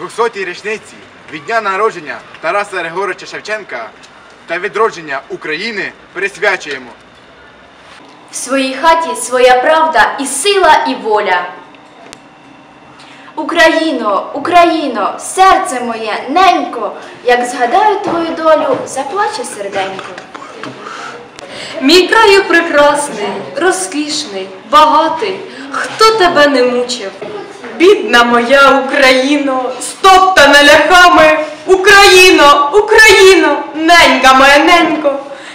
200-й річниці від дня народження Тараса Григоровича Шевченка та відродження України присвячуємо. В своїй хаті своя правда і сила, і воля. Україно, Україно, серце моє, ненько, як згадаю твою долю, заплаче серденько. Мій краю прекрасний, розкішний, багатий, хто тебе не мучив? Бідна моя Україно, стоптана ляхами, Україно, Україно, ненька моя ненько,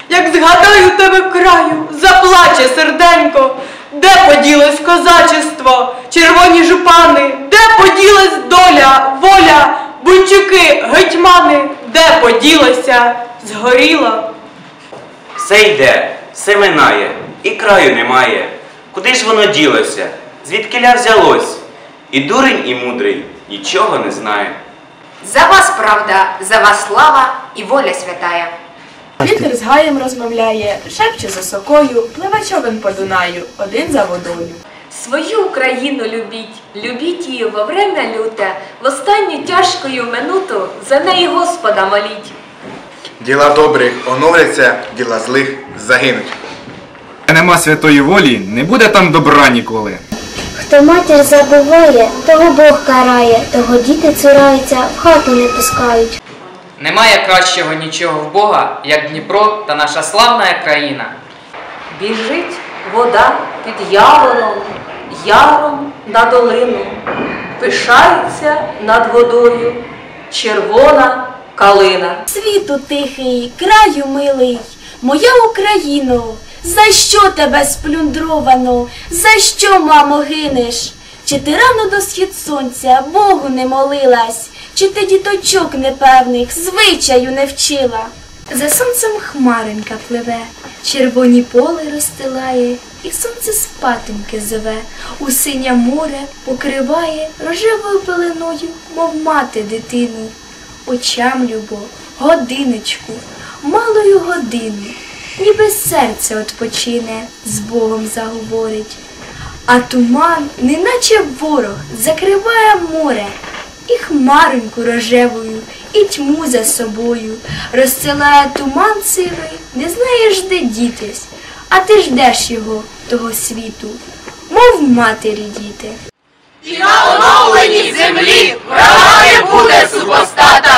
як згадаю тебе краю, заплаче серденько, де поділось козачество, червоні жупани, де поділась доля, воля, бунчуки, гетьмани, де поділася, згоріла. Все йде, все минає, і краю немає. Куди ж воно ділося? Звідкиля взялось? І дурень, і мудрий нічого не знає. За вас правда, за вас слава і воля святая. Вітер з гаєм розмовляє, шепче за сокою, пливе човен по Дунаю, один за водою. Свою Україну любіть, любіть її во время люте, в останню тяжкою минуту за неї Господа моліть. Діла добрих оновляться, діла злих загинуть. Нема святої волі, не буде там добра ніколи. Хто матір забуває, того Бог карає, того діти цураються, в хату не пускають. Немає кращого нічого в Бога, як Дніпро та наша славна країна. Біжить вода під явором, яром на долину, пишається над водою червона калина. Світу тихий, краю милий, моя Україно, за що тебе сплюндровано, за що, мамо, гинеш? Чи ти рано до схід сонця Богу не молилась, чи ти діточок непевних звичаю не вчила? За сонцем хмаринка пливе, червоні поле розстилає, і сонце спатеньки зове, у синє море покриває рожевою пеленою, мов мати дитину. Очам любо, годиночку, малою годину, ніби серце отпочине, з Богом заговорить. А туман, неначе ворог, закриває море, і хмаринку рожевою, і тьму за собою, розсилає туман сивий, не знаєш, де дітись, а ти ждеш його, того світу, мов матері діти. І на оновленій землі права буде супостата,